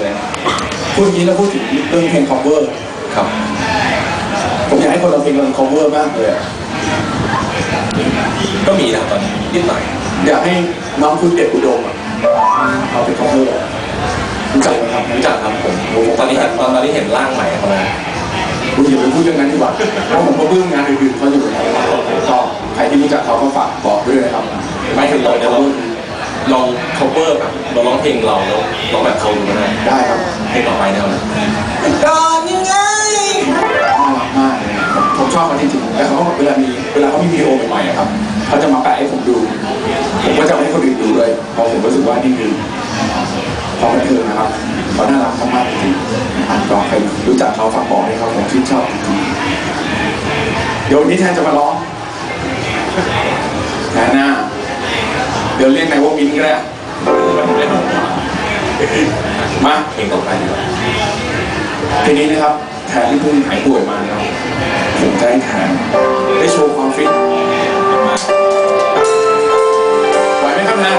เลยพูดอย่างนี้แล้วพูดถึงเรื่องเพลง cover ครับ ผมอยากให้คนเราเพลงเรา cover มากเลยอะก็มีนะตอนนี้นิดหน่อยอยากให้น้องคุณเด็กอุดมอะเอาเป็น cover อะรู้จักไหมครับรู้จักครับผมตอนนี้เห็นตอนตอนนี้เห็นร่างใหม่เขาแล้วคุณอย่าไปพูดเรื่องนั้นดีกว่าเพราะผมก็เพิ่งงานอื่นๆเขาอยู่นะครับก็ใครที่รู้จักเขาก็ฝากบอกด้วยนะครับไม่ถึงเราจะลอง ลอง cover แบบเราร้องเพลงเราแล้วร้องแบบเขาดูก็ได้ได้ครับเพลงต่อไปเนี่ยนะก่อนยังไงน่ารักมากเลยผมผมชอบเขาจริงๆแต่เขาเวลามีเวลาเขามีวิดีโอใหม่ๆอะครับเขาจะมาแปะให้ผมดู ผมก็จะเอาให้คนอื่นดูด้วยเพราะผมรู้สึกว่านี่คือความบันเทิงนะครับเขาน่ารักมากๆจริงๆอ่านกรใครรู้จักเขาฝากบอกให้เขาผมชื่นชอบจริงๆเดี๋ยววันนี้แทนจะมาร้องแทนหน้า เดี๋ยวเรียกนายว่ามินก็ได้มาเพลงต่อไปดีกว่าทีนี้นะครับแทนที่เพิ่งหายป่วยมานะครับผมจะให้แทนได้โชว์ความฟิตไหวไหมครับแทน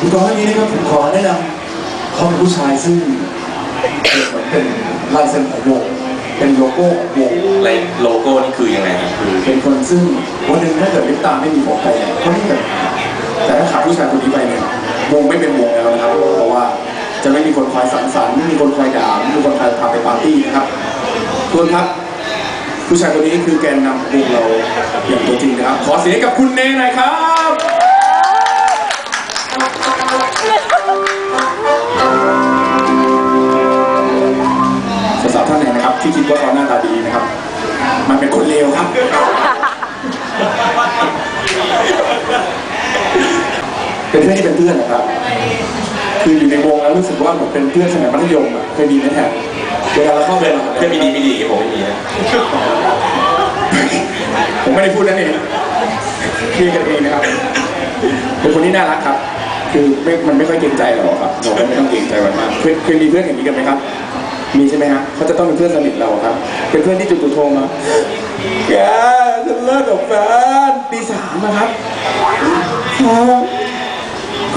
คุณกรณ์เรื่องนี้นะครับผมขอแนะนำเขาเป็นผู้ชายซึ่งเหมือนเป็นลายเซ็นของวงเป็นโลโก้ของวงอะไรโลโก้นี่คือยังไงครับคือเป็นคนซึ่งวันหนึ่งถ้าเกิดลิปตาไม่มีผมไปเนี่ยก็ไม่เกิดแต่ถ้าขาดผู้ชายคนนี้ไปเนี่ยวงไม่เป็นวงแล้วนะครับ เพราะว่าจะไม่มีคนคอยสังสรรค์ไม่มีคนคอยด่าไม่มีคนคอยพาไปปาร์ตี้นะครับทุกคนครับผู้ชายคนนี้คือแกนนำของวงเราอย่างตัวจริงนะครับ ขอเสียงกับคุณเนหน่อยครับ เพื่อนที่เป็นเพื่อนนะครับ คืออยู่ในวงแล้วรู้สึกว่าเหมือนเป็นเพื่อนสมัยมัธยมอะเคยมีไหมแทนเวลาเราเข้าไปเพื่อนมีดีไม่ดีผมไม่มีนะผมไม่ได้พูดนั่นเองพี่กันเองนะครับเป็นคนที่น่ารักครับ คือไม่มันไม่ค่อยเกรงใจหรอกครับเราก็ไม่ต้องเกรงใจมันมากเคยเคยมีเพื่อนอย่างนี้กันไหมครับ มีใช่ไหมฮะเขาจะต้องเป็นเพื่อนสนิทเราครับ เป็นเพื่อนที่จู่ๆโทรมาแกฉันเลิกกับแฟนปีสามนะครับครับ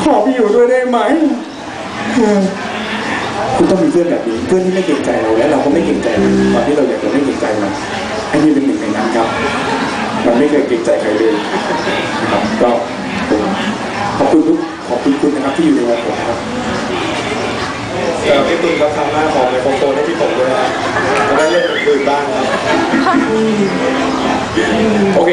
ขอไปอยู่ด้วยได้ไหมเออคุณต้องมีเพื่อนแบบนี้เพื่อนที่ไม่เกรงใจเราและเราก็ไม่เกรงใจมันตอนที่เราอยากจะไม่เกรงใจมันไอ้นี่เป็นหนึ่งในนั้นครับ มันไม่เคยเกรงใจใครเลยนะครับก็ผมขอบคุณทุกขอบคุณคุณนะครับที่อยู่ในวงผมครับเออพี่ตุลก็ทำหน้าของไมโครโฟนให้พี่ผมด้วยนะจะได้เล่นอื่นบ้างครับโอเค